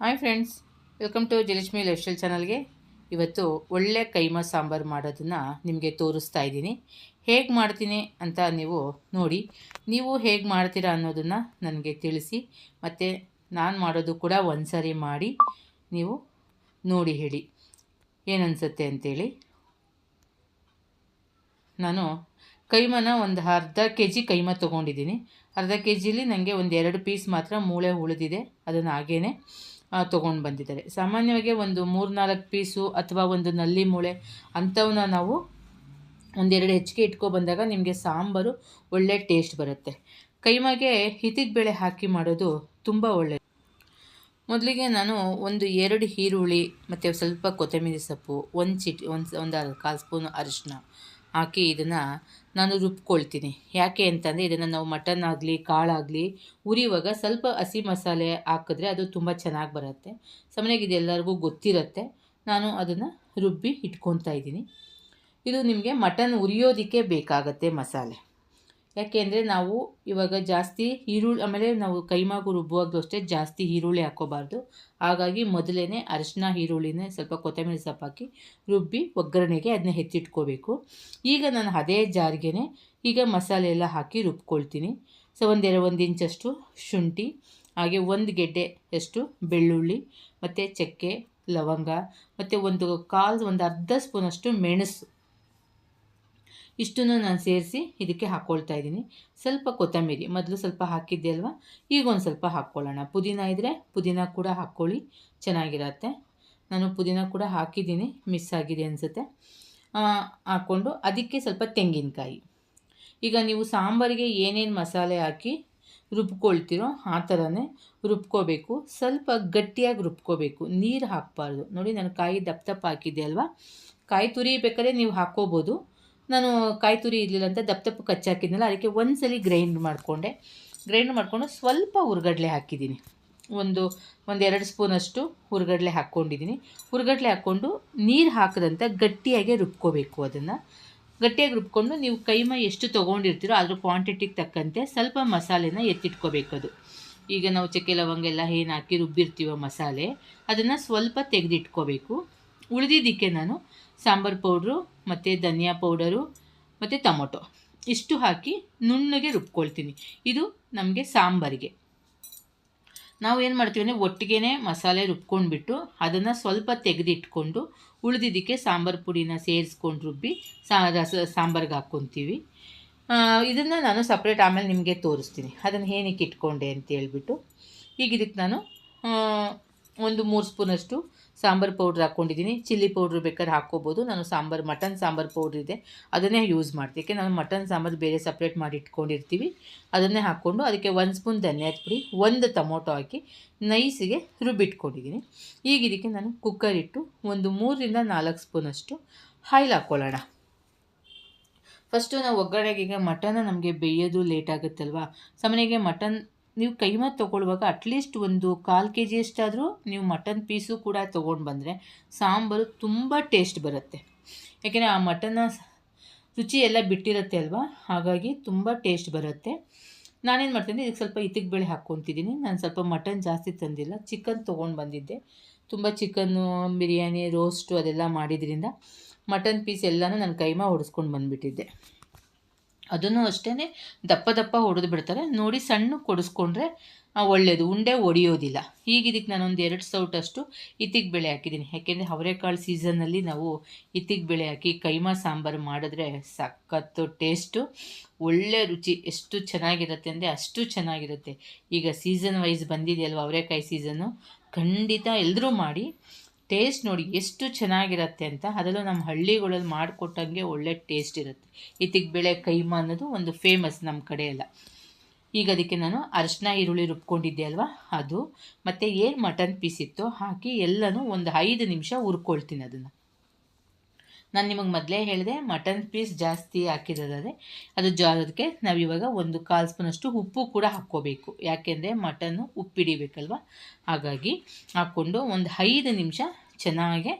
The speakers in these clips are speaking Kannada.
Hi friends welcome to Jalakshmi lifestyle ಚಾನಲ್ಗೆ ಇವತ್ತು ಒಳ್ಳೆ ಕೈಮ ಸಾಂಬಾರು ಮಾಡೋದನ್ನು ನಿಮಗೆ ತೋರಿಸ್ತಾ ಇದ್ದೀನಿ. ಹೇಗೆ ಮಾಡ್ತೀನಿ ಅಂತ ನೀವು ನೋಡಿ. ನೀವು ಹೇಗೆ ಮಾಡ್ತೀರಾ ಅನ್ನೋದನ್ನು ನನಗೆ ತಿಳಿಸಿ. ಮತ್ತು ನಾನು ಮಾಡೋದು ಕೂಡ ಒಂದು ಸಾರಿ ಮಾಡಿ ನೀವು ನೋಡಿ ಹೇಳಿ. ಏನನ್ಸುತ್ತೆ ಅಂತೇಳಿ. ನಾನು ಕೈಮನ ಒಂದು ಅರ್ಧ ಕೆ ಜಿ ಕೈಮ ತೊಗೊಂಡಿದ್ದೀನಿ. ಅರ್ಧ ಕೆ ಜಿಲಿ ನನಗೆ ಒಂದು ಎರಡು ಪೀಸ್ ಮಾತ್ರ ಮೂಳೆ ಉಳಿದಿದೆ. ಅದನ್ನು ಹಾಗೇ ತೊಗೊಂಡು ಬಂದಿದ್ದಾರೆ. ಸಾಮಾನ್ಯವಾಗಿ ಒಂದು ಮೂರು ನಾಲ್ಕು ಪೀಸು ಅಥವಾ ಒಂದು ನಲ್ಲಿ ಮೂಳೆ ಅಂಥವನ್ನ ನಾವು ಒಂದೆರಡು ಹೆಚ್ಚಿಗೆ ಇಟ್ಕೊ ಬಂದಾಗ ನಿಮಗೆ ಸಾಂಬಾರು ಒಳ್ಳೆ ಟೇಸ್ಟ್ ಬರುತ್ತೆ. ಕೈಮಾಗೆ ಹಿತಿಗೆ ಬೇಳೆ ಹಾಕಿ ಮಾಡೋದು ತುಂಬ ಒಳ್ಳೆಯದು ಮೊದಲಿಗೆ ನಾನು ಒಂದು ಎರಡು ಈರುಳ್ಳಿ ಮತ್ತು ಸ್ವಲ್ಪ ಕೊತ್ತಂಬರಿ ಸೊಪ್ಪು, ಒಂದು ಚಿಟಿ, ಒಂದು ಒಂದು ಕಾಲು ಸ್ಪೂನು ಅರಿಶಿನ ಹಾಕಿ ಇದನ್ನು ನಾನು ರುಬ್ಕೊಳ್ತೀನಿ. ಯಾಕೆ ಅಂತಂದರೆ ಇದನ್ನು ನಾವು ಮಟನ್ ಆಗಲಿ ಕಾಳಾಗಲಿ ಉರಿಯುವಾಗ ಸ್ವಲ್ಪ ಹಸಿ ಮಸಾಲೆ ಹಾಕಿದ್ರೆ ಅದು ತುಂಬ ಚೆನ್ನಾಗಿ ಬರುತ್ತೆ. ಸಾಮಾನ್ಯವಾಗಿ ಇದೆಲ್ಲರಿಗೂ ಗೊತ್ತಿರುತ್ತೆ. ನಾನು ಅದನ್ನು ರುಬ್ಬಿ ಇಟ್ಕೊತಾ ಇದ್ದೀನಿ. ಇದು ನಿಮಗೆ ಮಟನ್ ಉರಿಯೋದಕ್ಕೆ ಬೇಕಾಗತ್ತೆ ಮಸಾಲೆ. ಯಾಕೆ ಅಂದರೆ ನಾವು ಇವಾಗ ಜಾಸ್ತಿ ಈರುಳ್ಳಿ, ಆಮೇಲೆ ನಾವು ಕೈಮಾಗು ರುಬ್ಬುವಾಗಲೂ ಅಷ್ಟೇ ಜಾಸ್ತಿ ಈರುಳ್ಳಿ ಹಾಕ್ಕೋಬಾರ್ದು. ಹಾಗಾಗಿ ಮೊದಲೇ ಅರಿಶಿನ ಈರುಳ್ಳಿನೇ ಸ್ವಲ್ಪ ಕೊತ್ತಂಬರಿ ಸೊಪ್ಪು ಹಾಕಿ ರುಬ್ಬಿ ಒಗ್ಗರಣೆಗೆ ಅದನ್ನ ಎತ್ತಿಟ್ಕೋಬೇಕು. ಈಗ ನಾನು ಅದೇ ಜಾರಿಗೆ ಈಗ ಮಸಾಲೆ ಎಲ್ಲ ಹಾಕಿ ರುಬ್ಕೊಳ್ತೀನಿ. ಸೊ, ಒಂದೆರಡು, ಒಂದು ಇಂಚಷ್ಟು ಶುಂಠಿ, ಹಾಗೆ ಒಂದು ಗೆಡ್ಡೆ ಅಷ್ಟು ಬೆಳ್ಳುಳ್ಳಿ, ಮತ್ತು ಚಕ್ಕೆ, ಲವಂಗ, ಮತ್ತು ಒಂದು ಕಾಲು, ಒಂದು ಅರ್ಧ ಸ್ಪೂನಷ್ಟು ಮೆಣಸು ಇಷ್ಟನ್ನು ನಾನು ಸೇರಿಸಿ ಇದಕ್ಕೆ ಹಾಕ್ಕೊಳ್ತಾ ಇದ್ದೀನಿ. ಸ್ವಲ್ಪ ಕೊತ್ತಂಬರಿ, ಮೊದಲು ಸ್ವಲ್ಪ ಹಾಕಿದ್ದೆ ಅಲ್ವಾ? ಈಗ ಒಂದು ಸ್ವಲ್ಪ ಹಾಕ್ಕೊಳ್ಳೋಣ ಪುದೀನ ಇದ್ದರೆ ಪುದೀನ ಕೂಡ ಹಾಕ್ಕೊಳ್ಳಿ. ಚೆನ್ನಾಗಿರತ್ತೆ. ನಾನು ಪುದೀನ ಕೂಡ ಹಾಕಿದ್ದೀನಿ. ಮಿಸ್ ಆಗಿದೆ ಅನಿಸುತ್ತೆ. ಹಾಕ್ಕೊಂಡು ಅದಕ್ಕೆ ಸ್ವಲ್ಪ ತೆಂಗಿನಕಾಯಿ. ಈಗ ನೀವು ಸಾಂಬಾರಿಗೆ ಏನೇನು ಮಸಾಲೆ ಹಾಕಿ ರುಬ್ಕೊಳ್ತಿರೋ ಆ ಥರನೇ ರುಬ್ಕೋಬೇಕು. ಸ್ವಲ್ಪ ಗಟ್ಟಿಯಾಗಿ ರುಬ್ಕೋಬೇಕು. ನೀರು ಹಾಕಬಾರ್ದು. ನೋಡಿ, ನಾನು ಕಾಯಿ ದಪ್ಪ ದಪ್ಪ ಹಾಕಿದ್ದೆ ಅಲ್ವಾ? ಕಾಯಿ ತುರಿಬೇಕಾದ್ರೆ ನೀವು ಹಾಕ್ಕೋಬೋದು. ನಾನು ಕಾಯಿ ತುರಿ ಇರಲಿಲ್ಲ ಅಂತ ದಪ್ಪ ದಪ್ಪ ಕಚ್ಚಾಕಿದ್ನಲ್ಲ ಅದಕ್ಕೆ ಒಂದು ಸಲ ಗ್ರೈಂಡ್ ಮಾಡಿಕೊಂಡೆ. ಗ್ರೈಂಡ್ ಮಾಡಿಕೊಂಡು ಸ್ವಲ್ಪ ಹುರ್ಗಡ್ಲೆ ಹಾಕಿದ್ದೀನಿ. ಒಂದು, ಒಂದೆರಡು ಸ್ಪೂನಷ್ಟು ಹುರ್ಗಡ್ಲೆ ಹಾಕ್ಕೊಂಡಿದ್ದೀನಿ. ಹುರ್ಗಡ್ಲೆ ಹಾಕ್ಕೊಂಡು ನೀರು ಹಾಕದಂತ ಗಟ್ಟಿಯಾಗಿ ರುಬ್ಕೋಬೇಕು ಅದನ್ನು. ಗಟ್ಟಿಯಾಗಿ ರುಬ್ಕೊಂಡು ನೀವು ಕೈಮ ಎಷ್ಟು ತೊಗೊಂಡಿರ್ತೀರೋ ಅದ್ರ ಕ್ವಾಂಟಿಟಿಗೆ ತಕ್ಕಂತೆ ಸ್ವಲ್ಪ ಮಸಾಲೆನ ಎತ್ತಿಟ್ಕೋಬೇಕದು ಈಗ ನಾವು ಚಕ್ಕೆ ಲವಂಗ ಎಲ್ಲ ಏನು ಹಾಕಿ ರುಬ್ಬಿರ್ತೀವೋ ಮಸಾಲೆ, ಅದನ್ನು ಸ್ವಲ್ಪ ತೆಗೆದಿಟ್ಕೋಬೇಕು. ಉಳಿದಿದ್ದಕ್ಕೆ ನಾನು ಸಾಂಬಾರು ಪೌಡ್ರು ಮತ್ತು ಧನಿಯಾ ಪೌಡರು, ಮತ್ತು ಟೊಮೊಟೊ. ಇಷ್ಟು ಹಾಕಿ ನುಣ್ಣಗೆ ರುಬ್ಕೊಳ್ತೀನಿ. ಇದು ನಮಗೆ ಸಾಂಬಾರಿಗೆ. ನಾವು ಏನು ಮಾಡ್ತೀವಿ ಅಂದರೆ ಒಟ್ಟಿಗೆ ಮಸಾಲೆ ರುಬ್ಕೊಂಡ್ಬಿಟ್ಟು ಅದನ್ನು ಸ್ವಲ್ಪ ತೆಗೆದಿಟ್ಕೊಂಡು ಉಳಿದಿದ್ದಕ್ಕೆ ಸಾಂಬಾರು ಪುಡಿನ ಸೇರಿಸ್ಕೊಂಡು ರುಬ್ಬಿ ಸಾ, ರಸ, ಸಾಂಬಾರ್ಗೆ ಹಾಕ್ಕೊತೀವಿ. ಇದನ್ನು ನಾನು ಸಪ್ರೇಟ್ ಆಮೇಲೆ ನಿಮಗೆ ತೋರಿಸ್ತೀನಿ. ಅದನ್ನು ಏನಕ್ಕೆ ಇಟ್ಕೊಂಡೆ ಅಂತ ಹೇಳ್ಬಿಟ್ಟು. ಈಗ ಇದಕ್ಕೆ ನಾನು ಒಂದು ಮೂರು ಸ್ಪೂನಷ್ಟು ಸಾಂಬಾರು ಪೌಡ್ರ್ ಹಾಕ್ಕೊಂಡಿದ್ದೀನಿ. ಚಿಲ್ಲಿ ಪೌಡ್ರ್ ಬೇಕಾದ್ರೆ ಹಾಕ್ಕೋಬೋದು. ನಾನು ಸಾಂಬಾರು, ಮಟನ್ ಸಾಂಬಾರು ಪೌಡ್ರ್ ಇದೆ. ಅದನ್ನೇ ಯೂಸ್ ಮಾಡ್ತೀನಿ. ನಾನು ಮಟನ್ ಸಾಂಬಾರು ಬೇರೆ ಸಪ್ರೇಟ್ ಮಾಡಿ ಇಟ್ಕೊಂಡಿರ್ತೀವಿ. ಅದನ್ನೇ ಹಾಕ್ಕೊಂಡು ಅದಕ್ಕೆ ಒಂದು ಸ್ಪೂನ್ ಧನಿಯಾದ ಪುಡಿ, ಒಂದು ಟೊಮೊಟೊ ಹಾಕಿ ನೈಸಿಗೆ ರುಬ್ಬಿಟ್ಕೊಂಡಿದ್ದೀನಿ. ಈಗ ಇದಕ್ಕೆ ನಾನು ಕುಕ್ಕರ್ ಇಟ್ಟು ಒಂದು ಮೂರರಿಂದ ನಾಲ್ಕು ಸ್ಪೂನಷ್ಟು ಹಾಯಿಲ್ ಹಾಕ್ಕೊಳ್ಳೋಣ. ಫಸ್ಟು ನಾವು ಒಗ್ಗರಣೆಗೆ ಈಗ ಮಟನ್ ನಮಗೆ ಬೇಯೋದು ಲೇಟ್ ಆಗುತ್ತಲ್ವ? ಸಾಮಾನ್ಯಗೆ ಮಟನ್ ನೀವು ಕೈಮಾ ತೊಗೊಳ್ಳುವಾಗ ಅಟ್ಲೀಸ್ಟ್ ಒಂದು ಕಾಲು ಕೆ ಜಿಯಷ್ಟಾದರೂ ನೀವು ಮಟನ್ ಪೀಸು ಕೂಡ ತೊಗೊಂಡು ಬಂದರೆ ಸಾಂಬಾರು ತುಂಬ ಟೇಸ್ಟ್ ಬರುತ್ತೆ. ಯಾಕೆಂದರೆ ಆ ಮಟನ್ನ ರುಚಿ ಎಲ್ಲ ಬಿಟ್ಟಿರುತ್ತೆ ಅಲ್ವಾ? ಹಾಗಾಗಿ ತುಂಬ ಟೇಸ್ಟ್ ಬರುತ್ತೆ. ನಾನೇನು ಮಾಡ್ತೀನಿ ಇದಕ್ಕೆ ಸ್ವಲ್ಪ ಇತ್ತಿಗೆ ಬೆಳೆ ಹಾಕ್ಕೊತಿದ್ದೀನಿ. ನಾನು ಸ್ವಲ್ಪ ಮಟನ್ ಜಾಸ್ತಿ ತಂದಿಲ್ಲ. ಚಿಕನ್ ತೊಗೊಂಡು ಬಂದಿದ್ದೆ. ತುಂಬ ಚಿಕನ್ನು ಬಿರಿಯಾನಿ ರೋಸ್ಟು ಅದೆಲ್ಲ ಮಾಡಿದ್ರಿಂದ ಮಟನ್ ಪೀಸ್ ಎಲ್ಲನೂ ನಾನು ಕೈಮಾ ಹೊಡೆಸ್ಕೊಂಡು ಬಂದುಬಿಟ್ಟಿದ್ದೆ. ಅದನ್ನು ಅಷ್ಟೇ ದಪ್ಪ ದಪ್ಪ ಹೊಡೆದು ಬಿಡ್ತಾರೆ. ನೋಡಿ ಸಣ್ಣ ಕೊಡಿಸ್ಕೊಂಡ್ರೆ ಒಳ್ಳೆಯದು ಉಂಡೆ ಒಡೆಯೋದಿಲ್ಲ. ಈಗ ಇದಕ್ಕೆ ನಾನೊಂದು ಎರಡು ಸೌಟಷ್ಟು ಇತ್ತಿಗೆ ಬೇಳೆ ಹಾಕಿದ್ದೀನಿ. ಯಾಕೆಂದರೆ ಅವರೆಕಾಳು ಸೀಸನ್ನಲ್ಲಿ ನಾವು ಇತ್ತಿಗೆ ಬೇಳೆ ಹಾಕಿ ಕೈಮಾ ಸಾಂಬಾರು ಮಾಡಿದ್ರೆ ಸಖತ್ತು ಟೇಸ್ಟು, ಒಳ್ಳೆ ರುಚಿ. ಎಷ್ಟು ಚೆನ್ನಾಗಿರುತ್ತೆ ಅಂದರೆ ಅಷ್ಟು ಚೆನ್ನಾಗಿರುತ್ತೆ. ಈಗ ಸೀಸನ್ ವೈಸ್ ಬಂದಿದೆಯಲ್ವ ಅವರೆಕಾಯಿ ಸೀಸನ್ನು? ಖಂಡಿತ ಎಲ್ಲರೂ ಮಾಡಿ ಟೇಸ್ಟ್ ನೋಡಿ ಎಷ್ಟು ಚೆನ್ನಾಗಿರುತ್ತೆ ಅಂತ. ಅದರಲ್ಲೂ ನಮ್ಮ ಹಳ್ಳಿಗಳಲ್ಲಿ ಮಾಡಿಕೊಟ್ಟಂಗೆ ಒಳ್ಳೆ ಟೇಸ್ಟ್ ಇರುತ್ತೆ. ಇತ್ತಿಗೆ ಬೆಳೆ ಕೈಮಾ ಅನ್ನೋದು ಒಂದು ಫೇಮಸ್ ನಮ್ಮ ಕಡೆ ಎಲ್ಲ. ಈಗ ಅದಕ್ಕೆ ನಾನು ಅರಿಶಿನ ಈರುಳ್ಳಿ ರುಬ್ಕೊಂಡಿದ್ದೆ ಅಲ್ವಾ? ಅದು. ಮತ್ತು ಏನು ಮಟನ್ ಪೀಸ್ ಇತ್ತು ಹಾಕಿ ಎಲ್ಲನೂ ಒಂದು ಐದು ನಿಮಿಷ ಹುರ್ಕೊಳ್ತೀನಿ ಅದನ್ನು. ನಾನು ನಿಮಗೆ ಮೊದಲೇ ಹೇಳಿದೆ ಮಟನ್ ಪೀಸ್ ಜಾಸ್ತಿ ಹಾಕಿರೋದಾದರೆ ಅದು ಜಾರೋದಕ್ಕೆ ನಾವು ಇವಾಗ ಒಂದು ಕಾಲು ಸ್ಪೂನಷ್ಟು ಉಪ್ಪು ಕೂಡ ಹಾಕ್ಕೋಬೇಕು. ಯಾಕೆಂದರೆ ಮಟನ್ನು ಉಪ್ಪಿಡಿಬೇಕಲ್ವ? ಹಾಗಾಗಿ ಹಾಕ್ಕೊಂಡು ಒಂದು ಐದು ನಿಮಿಷ ಚೆನ್ನಾಗೆ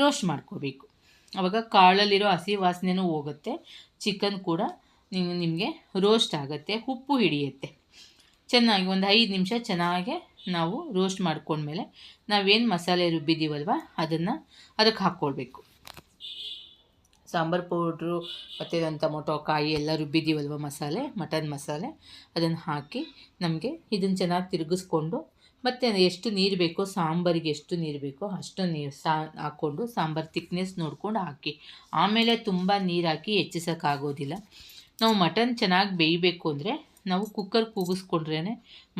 ರೋಸ್ಟ್ ಮಾಡ್ಕೋಬೇಕು. ಆವಾಗ ಕಾಳಲ್ಲಿರೋ ಹಸಿ ವಾಸನೆನೂ ಹೋಗುತ್ತೆ ಚಿಕನ್ ಕೂಡ ನಿಮಗೆ ರೋಸ್ಟ್ ಆಗುತ್ತೆ, ಉಪ್ಪು ಹಿಡಿಯುತ್ತೆ. ಚೆನ್ನಾಗಿ ಒಂದು ಐದು ನಿಮಿಷ ಚೆನ್ನಾಗೆ ನಾವು ರೋಸ್ಟ್ ಮಾಡ್ಕೊಂಡ್ಮೇಲೆ ನಾವೇನು ಮಸಾಲೆ ರುಬ್ಬಿದ್ದೀವಲ್ವ, ಅದನ್ನು ಅದಕ್ಕೆ ಹಾಕ್ಕೊಳ್ಬೇಕು. ಸಾಂಬಾರು ಪೌಡ್ರು, ಮತ್ತು ಟೊಮೊಟೊ, ಕಾಯಿ ಎಲ್ಲ ರುಬ್ಬಿದ್ದೀವಲ್ವ ಮಸಾಲೆ, ಮಟನ್ ಮಸಾಲೆ? ಅದನ್ನು ಹಾಕಿ ನಮಗೆ ಇದನ್ನು ಚೆನ್ನಾಗಿ ತಿರುಗಿಸ್ಕೊಂಡು, ಮತ್ತು ಎಷ್ಟು ನೀರು ಬೇಕೋ, ಸಾಂಬಾರಿಗೆ ಎಷ್ಟು ನೀರು ಬೇಕೋ ಅಷ್ಟು ನೀರು ಸಾ, ಹಾಕ್ಕೊಂಡು ಸಾಂಬಾರು ತಿಕ್ನೆಸ್ ನೋಡ್ಕೊಂಡು ಹಾಕಿ. ಆಮೇಲೆ ತುಂಬ ನೀರು ಹಾಕಿ ಹೆಚ್ಚಿಸೋಕ್ಕಾಗೋದಿಲ್ಲ ನಾವು ಮಟನ್ ಚೆನ್ನಾಗಿ ಬೇಯಬೇಕು ಅಂದರೆ ನಾವು ಕುಕ್ಕರ್ ಕೂಗಿಸ್ಕೊಂಡ್ರೇ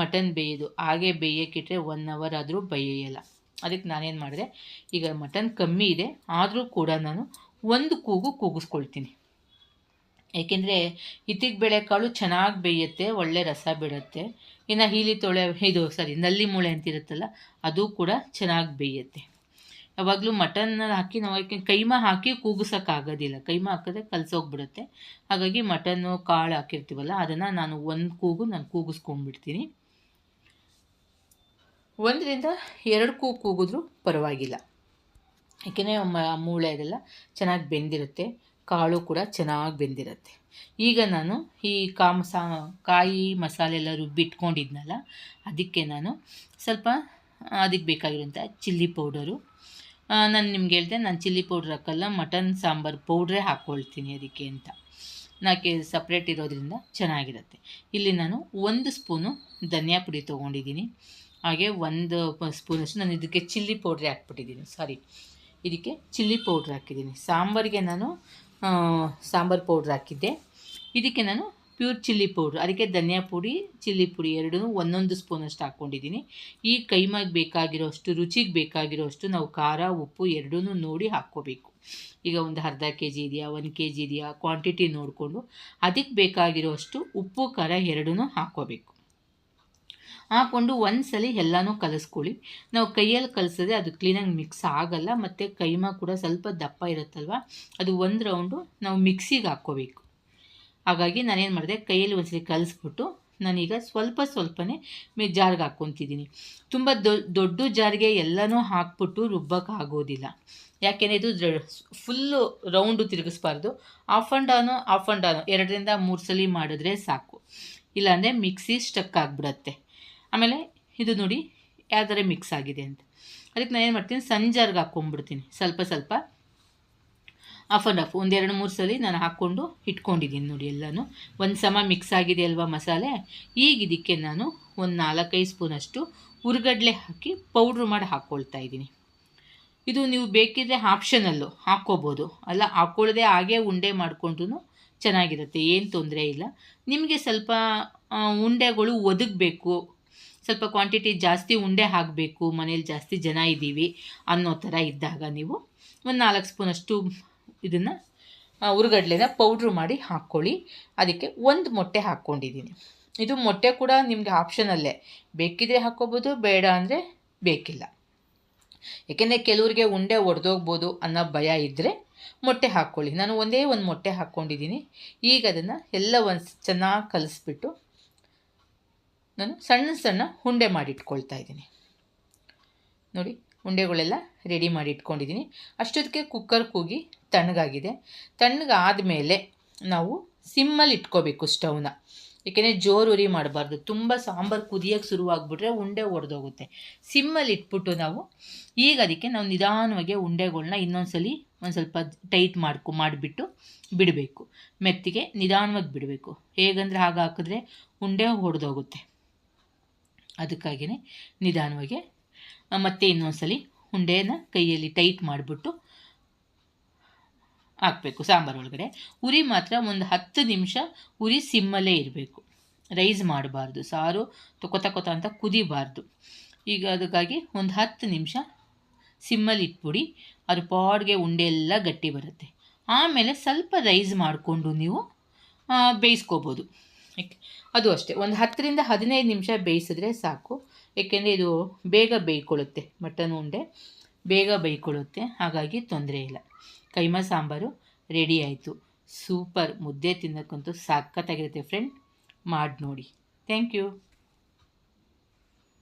ಮಟನ್ ಬೇಯೋದು. ಹಾಗೆ ಬೇಯೋಕ್ಕಿಟ್ರೆ ಒನ್ ಅವರ್ ಆದರೂ ಬೇಯೋಲ್ಲ. ಅದಕ್ಕೆ ನಾನೇನು ಮಾಡಿದೆ, ಈಗ ಮಟನ್ ಕಮ್ಮಿ ಇದೆ, ಆದರೂ ಕೂಡ ನಾನು ಒಂದು ಕೂಗು ಕೂಗಿಸ್ಕೊಳ್ತೀನಿ. ಏಕೆಂದರೆ ಇತ್ತಿಗೆ ಬೇಳೆಕಾಳು ಚೆನ್ನಾಗಿ ಬೇಯುತ್ತೆ, ಒಳ್ಳೆ ರಸ ಬಿಡುತ್ತೆ. ಇನ್ನು ಹೀಲಿ ತೊಳೆ, ಇದು ಸಾರಿ ನಲ್ಲಿ ಮೂಳೆ ಅಂತಿರುತ್ತಲ್ಲ, ಅದು ಕೂಡ ಚೆನ್ನಾಗಿ ಬೇಯುತ್ತೆ. ಯಾವಾಗಲೂ ಮಟನ್ ಹಾಕಿ ನಾವು ಕೈಮಾ ಹಾಕಿ ಕೂಗಿಸೋಕ್ಕಾಗೋದಿಲ್ಲ. ಕೈಮಾ ಹಾಕಿದ್ರೆ ಕಲಸೋಗ್ಬಿಡುತ್ತೆ. ಹಾಗಾಗಿ ಮಟನ್ನು ಕಾಳು ಹಾಕಿರ್ತೀವಲ್ಲ, ಅದನ್ನು ನಾನು ಒಂದು ಕೂಗು ನಾನು ಕೂಗಿಸ್ಕೊಂಡ್ಬಿಡ್ತೀನಿ. ಒಂದರಿಂದ ಎರಡು ಕೂಗು ಕೂಗಿದ್ರೂ ಪರವಾಗಿಲ್ಲ. ಏಕೆಂದರೆ ಮೂಳೆ ಅದೆಲ್ಲ ಚೆನ್ನಾಗಿ ಬೆಂದಿರುತ್ತೆ, ಕಾಳು ಕೂಡ ಚೆನ್ನಾಗಿ ಬೆಂದಿರುತ್ತೆ. ಈಗ ನಾನು ಈ ಕಾ ಮಸಾ ಕಾಯಿ ಮಸಾಲೆ ಎಲ್ಲ ರುಬ್ಬಿಟ್ಕೊಂಡಿದ್ನಲ್ಲ, ಅದಕ್ಕೆ ನಾನು ಸ್ವಲ್ಪ, ಅದಕ್ಕೆ ಬೇಕಾಗಿರುವಂಥ ಚಿಲ್ಲಿ ಪೌಡರು. ನಾನು ನಿಮ್ಗೆ ಹೇಳಿದೆ, ನಾನು ಚಿಲ್ಲಿ ಪೌಡ್ರ್ ಹಾಕಲ್ಲ, ಮಟನ್ ಸಾಂಬಾರು ಪೌಡ್ರೇ ಹಾಕ್ಕೊಳ್ತೀನಿ ಅದಕ್ಕೆ ಅಂತ. ನಾಕೆ ಸಪ್ರೇಟ್ ಇರೋದ್ರಿಂದ ಚೆನ್ನಾಗಿರುತ್ತೆ. ಇಲ್ಲಿ ನಾನು ಒಂದು ಸ್ಪೂನು ಧನಿಯಾ ಪುಡಿ ತೊಗೊಂಡಿದ್ದೀನಿ. ಹಾಗೆ ಒಂದು ಸ್ಪೂನಷ್ಟು ನಾನು ಇದಕ್ಕೆ ಚಿಲ್ಲಿ ಪೌಡ್ರೇ ಹಾಕ್ಬಿಟ್ಟಿದ್ದೀನಿ, ಸಾರಿ. ಇದಕ್ಕೆ ಚಿಲ್ಲಿ ಪೌಡ್ರ್ ಹಾಕಿದ್ದೀನಿ. ಸಾಂಬಾರಿಗೆ ನಾನು ಸಾಂಬಾರು ಪೌಡ್ರ್ ಹಾಕಿದ್ದೆ. ಇದಕ್ಕೆ ನಾನು ಪ್ಯೂರ್ ಚಿಲ್ಲಿ ಪೌಡ್ರ್, ಅದಕ್ಕೆ ಧನಿಯಾ ಪುಡಿ, ಚಿಲ್ಲಿ ಪುಡಿ ಎರಡೂ ಒಂದೊಂದು ಸ್ಪೂನಷ್ಟು ಹಾಕ್ಕೊಂಡಿದ್ದೀನಿ. ಈ ಕೈಮಾಗಿ ಬೇಕಾಗಿರೋಷ್ಟು, ರುಚಿಗೆ ಬೇಕಾಗಿರೋಷ್ಟು ನಾವು ಖಾರ, ಉಪ್ಪು ಎರಡೂ ನೋಡಿ ಹಾಕ್ಕೋಬೇಕು. ಈಗ ಒಂದು ಅರ್ಧ ಕೆ ಜಿ ಇದೆಯಾ, ಒಂದು ಕೆ ಜಿ ಇದೆಯಾ ಕ್ವಾಂಟಿಟಿ ನೋಡಿಕೊಂಡು ಅದಕ್ಕೆ ಬೇಕಾಗಿರೋಷ್ಟು ಉಪ್ಪು, ಖಾರ ಎರಡೂ ಹಾಕ್ಕೋಬೇಕು. ಹಾಕ್ಕೊಂಡು ಒಂದು ಸಲ ಎಲ್ಲನೂ ಕಲಿಸ್ಕೊಳ್ಳಿ. ನಾವು ಕೈಯಲ್ಲಿ ಕಲಿಸಿದ್ರೆ ಅದು ಕ್ಲೀನಾಗಿ ಮಿಕ್ಸ್ ಆಗಲ್ಲ, ಮತ್ತು ಕೈಮ ಕೂಡ ಸ್ವಲ್ಪ ದಪ್ಪ ಇರುತ್ತಲ್ವ? ಅದು ಒಂದು ರೌಂಡು ನಾವು ಮಿಕ್ಸಿಗೆ ಹಾಕ್ಕೋಬೇಕು. ಹಾಗಾಗಿ ನಾನೇನು ಮಾಡಿದೆ, ಕೈಯಲ್ಲಿ ಒಂದ್ಸಲಿ ಕಲಿಸ್ಬಿಟ್ಟು ನಾನೀಗ ಸ್ವಲ್ಪ ಸ್ವಲ್ಪನೇ ಮೇ ಜಾರ್ಗೆ ಹಾಕ್ಕೊತಿದ್ದೀನಿ. ತುಂಬ ದೊಡ್ಡ ಜಾರ್ಗೆ ಎಲ್ಲನೂ ಹಾಕ್ಬಿಟ್ಟು ರುಬ್ಬಕ್ಕೆ ಆಗೋದಿಲ್ಲ. ಯಾಕೆಂದರೆ ಇದು full round ತಿರುಗಿಸ್ಬಾರ್ದು. Off and on off and on ಎರಡರಿಂದ ಮೂರು ಸಲ ಮಾಡಿದ್ರೆ ಸಾಕು. ಇಲ್ಲಾಂದರೆ ಮಿಕ್ಸಿ ಸ್ಟಕ್ ಆಗಿಬಿಡತ್ತೆ. ಆಮೇಲೆ ಇದು ನೋಡಿ ಯಾವ ಮಿಕ್ಸ್ ಆಗಿದೆ ಅಂತ. ಅದಕ್ಕೆ ನಾನು ಏನು ಮಾಡ್ತೀನಿ, ಸಂಜಾರ್ಗೆ ಹಾಕ್ಕೊಂಡ್ಬಿಡ್ತೀನಿ ಸ್ವಲ್ಪ ಸ್ವಲ್ಪ. ಆಫ್ ಆ್ಯಂಡ್ ಆಫ್ ಒಂದೆರಡು ಮೂರು ಸಲ ನಾನು ಹಾಕ್ಕೊಂಡು ಇಟ್ಕೊಂಡಿದ್ದೀನಿ ನೋಡಿ ಎಲ್ಲನೂ. ಒಂದು ಸಮ ಮಿಕ್ಸ್ ಆಗಿದೆ ಅಲ್ವಾ ಮಸಾಲೆ? ಈಗ ಇದಕ್ಕೆ ನಾನು ಒಂದು ನಾಲ್ಕೈದು ಸ್ಪೂನಷ್ಟು ಹುರ್ಗಡ್ಲೆ ಹಾಕಿ ಪೌಡ್ರ್ ಮಾಡಿ ಹಾಕ್ಕೊಳ್ತಾ ಇದ್ದೀನಿ. ಇದು ನೀವು ಬೇಕಿದ್ರೆ ಆಪ್ಷನಲ್ಲು ಹಾಕ್ಕೋಬೋದು. ಅಲ್ಲ ಹಾಕ್ಕೊಳ್ಳದೆ ಹಾಗೇ ಉಂಡೆ ಮಾಡಿಕೊಂಡ್ರು ಚೆನ್ನಾಗಿರುತ್ತೆ, ಏನು ತೊಂದರೆ ಇಲ್ಲ. ನಿಮಗೆ ಸ್ವಲ್ಪ ಉಂಡೆಗಳು ಒದಗಬೇಕು. ಸ್ವಲ್ಪ ಕ್ವಾಂಟಿಟಿ ಜಾಸ್ತಿ ಉಂಡೆ ಹಾಕಬೇಕು, ಮನೇಲಿ ಜಾಸ್ತಿ ಜನ ಇದ್ದೀವಿ ಅನ್ನೋ ಥರ ಇದ್ದಾಗ ನೀವು ಒಂದು ನಾಲ್ಕು ಸ್ಪೂನಷ್ಟು ಇದನ್ನು ಉರುಗಡ್ಲೆನ ಪೌಡ್ರು ಮಾಡಿ ಹಾಕ್ಕೊಳ್ಳಿ. ಅದಕ್ಕೆ ಒಂದು ಮೊಟ್ಟೆ ಹಾಕ್ಕೊಂಡಿದ್ದೀನಿ. ಇದು ಮೊಟ್ಟೆ ಕೂಡ ನಿಮಗೆ ಆಪ್ಷನಲ್ಲೇ ಬೇಕಿದ್ರೆ ಹಾಕ್ಕೋಬೋದು, ಬೇಡ ಅಂದರೆ ಬೇಕಿಲ್ಲ. ಏಕೆಂದರೆ ಕೆಲವರಿಗೆ ಉಂಡೆ ಒಡೆದೋಗ್ಬೋದು ಅನ್ನೋ ಭಯ ಇದ್ದರೆ ಮೊಟ್ಟೆ ಹಾಕ್ಕೊಳ್ಳಿ. ನಾನು ಒಂದೇ ಒಂದು ಮೊಟ್ಟೆ ಹಾಕ್ಕೊಂಡಿದ್ದೀನಿ. ಈಗ ಅದನ್ನು ಎಲ್ಲ ಒಂದು ಚೆನ್ನಾಗಿ ಕಲಿಸ್ಬಿಟ್ಟು ನಾನು ಸಣ್ಣ ಸಣ್ಣ ಉಂಡೆ ಮಾಡಿಟ್ಕೊಳ್ತಾ ಇದ್ದೀನಿ. ನೋಡಿ ಉಂಡೆಗಳೆಲ್ಲ ರೆಡಿ ಮಾಡಿ ಇಟ್ಕೊಂಡಿದ್ದೀನಿ ಅಷ್ಟೊತ್ತಿಗೆ ಕುಕ್ಕರ್ ಕೂಗಿ ತಣ್ಣಗಾಗಿದೆ. ತಣ್ಣಗಾದ ಮೇಲೆ ನಾವು ಸಿಮ್ಮಲ್ಲಿ ಇಟ್ಕೋಬೇಕು ಸ್ಟವ್ನ ಏಕೆಂದರೆ ಜೋರು ಉರಿ ಮಾಡಬಾರ್ದು. ತುಂಬ ಸಾಂಬಾರು ಕುದಿಯೋಕ್ಕೆ ಶುರುವಾಗ್ಬಿಟ್ರೆ ಉಂಡೆ ಒಡೆದೋಗುತ್ತೆ. ಸಿಮ್ಮಲ್ಲಿ ಇಟ್ಬಿಟ್ಟು ನಾವು ಈಗ ಅದಕ್ಕೆ ನಾವು ನಿಧಾನವಾಗಿ ಉಂಡೆಗಳನ್ನ ಇನ್ನೊಂದ್ಸಲಿ ಒಂದು ಸ್ವಲ್ಪ ಟೈಟ್ ಮಾಡ್ಕೊ, ಮಾಡಿಬಿಟ್ಟು ಬಿಡಬೇಕು. ಮೆತ್ತಿಗೆ ನಿಧಾನವಾಗಿ ಬಿಡಬೇಕು. ಹೇಗಂದರೆ ಹಾಗೆ ಹಾಕಿದ್ರೆ ಉಂಡೆ ಹೊಡೆದೋಗುತ್ತೆ ಅದಕ್ಕಾಗಿಯೇ ನಿಧಾನವಾಗಿ ಮತ್ತೆ ಇನ್ನೊಂದ್ಸಲಿ ಉಂಡೆನ ಕೈಯಲ್ಲಿ ಟೈಟ್ ಮಾಡಿಬಿಟ್ಟು ಹಾಕಬೇಕು ಸಾಂಬಾರು ಒಳಗಡೆ. ಉರಿ ಮಾತ್ರ ಒಂದು ಹತ್ತು ನಿಮಿಷ ಉರಿ ಸಿಮ್ಮಲ್ಲೇ ಇರಬೇಕು. ರೈಸ್ ಮಾಡಬಾರ್ದು, ಸಾರು ತೊಕೊತ ಕೊತ ಅಂತ ಕುದಿಬಾರ್ದು. ಈಗ ಅದಕ್ಕಾಗಿ ಒಂದು ಹತ್ತು ನಿಮಿಷ ಸಿಮ್ಮಲ್ಲಿ ಇಟ್ಬಿಡಿ, ಅದು ಪಾಡ್ಗೆ ಉಂಡೆ ಎಲ್ಲ ಗಟ್ಟಿ ಬರುತ್ತೆ. ಆಮೇಲೆ ಸ್ವಲ್ಪ ರೈಸ್ ಮಾಡಿಕೊಂಡು ನೀವು ಬೇಯಿಸ್ಕೋಬೋದು. ಅದು ಅಷ್ಟೇ. ಒಂದು ಹತ್ತರಿಂದ ಹದಿನೈದು ನಿಮಿಷ ಬೇಯಿಸಿದ್ರೆ ಸಾಕು. ಏಕೆಂದರೆ ಇದು ಬೇಗ ಬೇಯ್ಕೊಳ್ಳುತ್ತೆ ಮಟನ್ ಉಂಡೆ. ಬೇಗ ಬೇಯ್ಕೊಳ್ಳುತ್ತೆ. ಹಾಗಾಗಿ ತೊಂದರೆ ಇಲ್ಲ. ಕೈಮಾ ಸಾಂಬಾರು ರೆಡಿ ಆಯಿತು. ಸೂಪರ್. ಮುದ್ದೆ ತಿನ್ನೋಕ್ಕಂತೂ ಸಖತ್ತಾಗಿರುತ್ತೆ ಫ್ರೆಂಡ್ ಮಾಡಿ ನೋಡಿ ಥ್ಯಾಂಕ್ ಯು